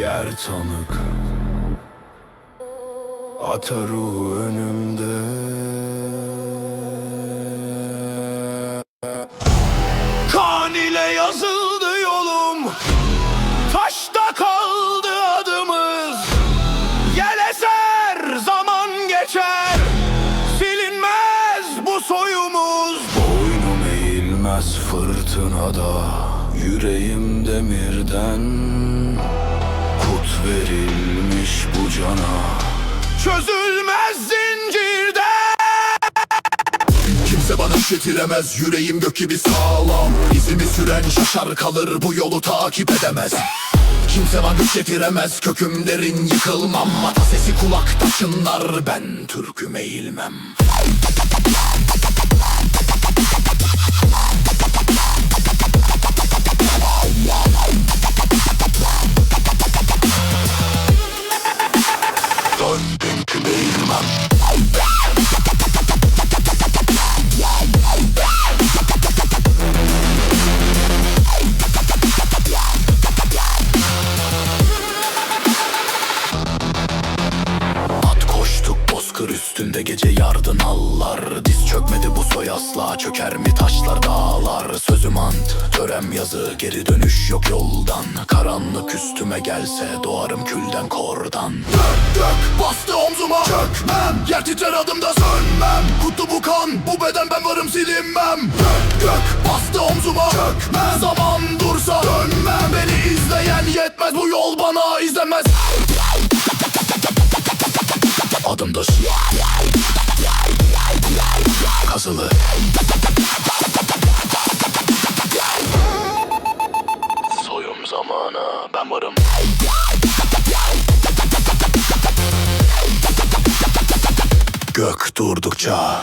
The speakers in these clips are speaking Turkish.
Yer tanık. Ata ruhu önümde. Kan ile yazıldı yolum. Taşta kaldı adımız. Yel eser zaman geçer. Silinmez bu soyumuz. Boynum eğilmez fırtınada. Yüreğim demirden verilmiş bu cana. Çözülmez zincirden Kimse bana şetiremez yüreğim gök gibi sağlam. İzimi süren şaşar kalır bu yolu takip edemez. Kimse bana güç yetiremez köküm derin yıkılmam. Ata sesi kulakta çınlar ben türküm eğilmem Küm eğilmem At gece yardı nallar Diz çökmedi bu soy asla. Çöker mi taşlar dağlar? Sözüm ant törem yazı. Geri dönüş yok yoldan. Karanlık üstüme gelse doğarım külden kordan. Gök gök bastı omzuma. Çökmem. Yer titrer adımda sönmem. Kutlu bu kan bu beden ben varım silinmem. Gök gök bastı omzuma. Çökmem. Zaman dursa dönmem. Beni izleyen yetmez. Bu yol bana izlemez. Adımdır Kazılı Soyum zamanı ben varım. Gök durdukça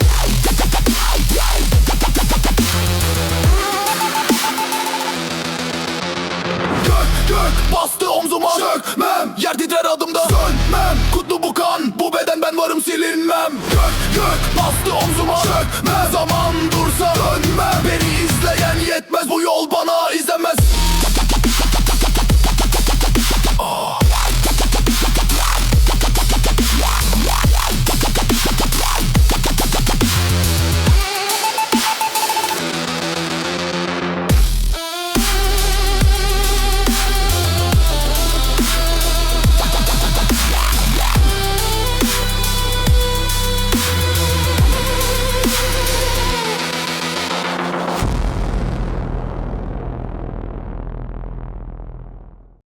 adımda. Sönmem Kutlu bu kan. Bu beden ben varım silinmem. Gök gök bastı omzuma. Çökmem Zaman dursa. Dönmem Beni izleyen yetmez. Bu yol bana izle